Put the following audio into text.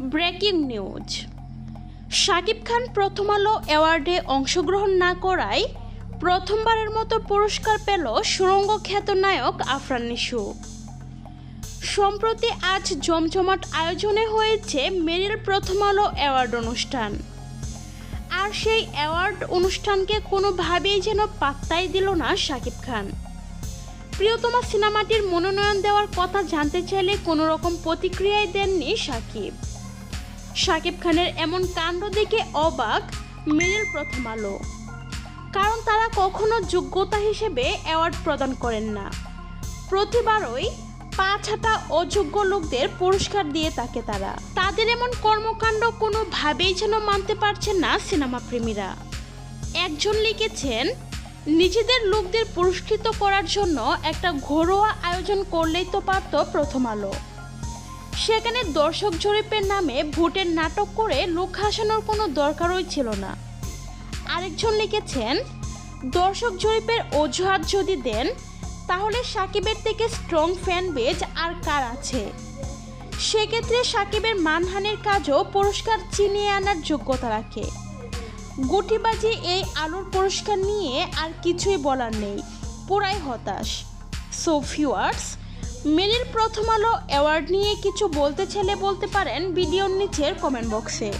Breaking news. Shakib Khan প্রথম আলো অ্যাওয়ার্ডে অংশগ্রহণ না করায় প্রথমবারের মতো পুরস্কার পেল সুরঙ্গ খ্যাত নায়ক আফরান নিশু। সম্প্রতি আজ জমজমাট আয়োজনে হয়েছে মেরিল প্রথম আলো অ্যাওয়ার্ড অনুষ্ঠান। আর সেই অ্যাওয়ার্ড অনুষ্ঠানকে কোনোভাবেই যেন পাত্তাই দিল না শাকিব খান। প্রিয়তমা সিনেমাটির মনোনয়ন দেওয়ার কথা জানতে চাইলে কোনো রকম প্রতিক্রিয়াই দেননি সাকিব শাকিব খানের এমন কাণ্ড দেখে অবাক মেরিল প্রথম আলো। কারণ তারা কখনো যোগ্যতা হিসেবে অ্যাওয়ার্ড প্রদান করেন না। প্রতিবারই পাঁচ হাতা অযোগ্য লোকদের পুরস্কার দিয়ে থাকে তারা। তাদের এমন কর্মকাণ্ড কোনোভাবেই যেন মানতে পারছেন না সিনেমা প্রেমীরা। একজন লিখেছেন, নিজেদের লোকদের পুরস্কৃত করার জন্য একটা ঘরোয়া আয়োজন করলেই তো পারত প্রথম আলো। সেখানে দর্শক জরিপের নামে ভোটের নাটক করে লোক হাসানোর কোনো দরকারই ছিল না। আরেকজন লিখেছেন, দর্শক জরিপের অজুহাত যদি দেন, তাহলে সাকিবের থেকে স্ট্রং ফ্যান বেজ আর কার আছে? সেক্ষেত্রে সাকিবের মানহানির কাজও পুরস্কার চিনিয়ে আনার যোগ্যতা রাখে। গুটিবাজি এই আলোর পুরস্কার নিয়ে আর কিছুই বলার নেই। পুরাই হতাশ। সো ভিউয়ার্স মেরিল প্রথম আলো অ্যাওয়ার্ড নিয়ে কিছু বলতে ছেলে বলতে পারেন ভিডিওর নিচের কমেন্ট বক্সে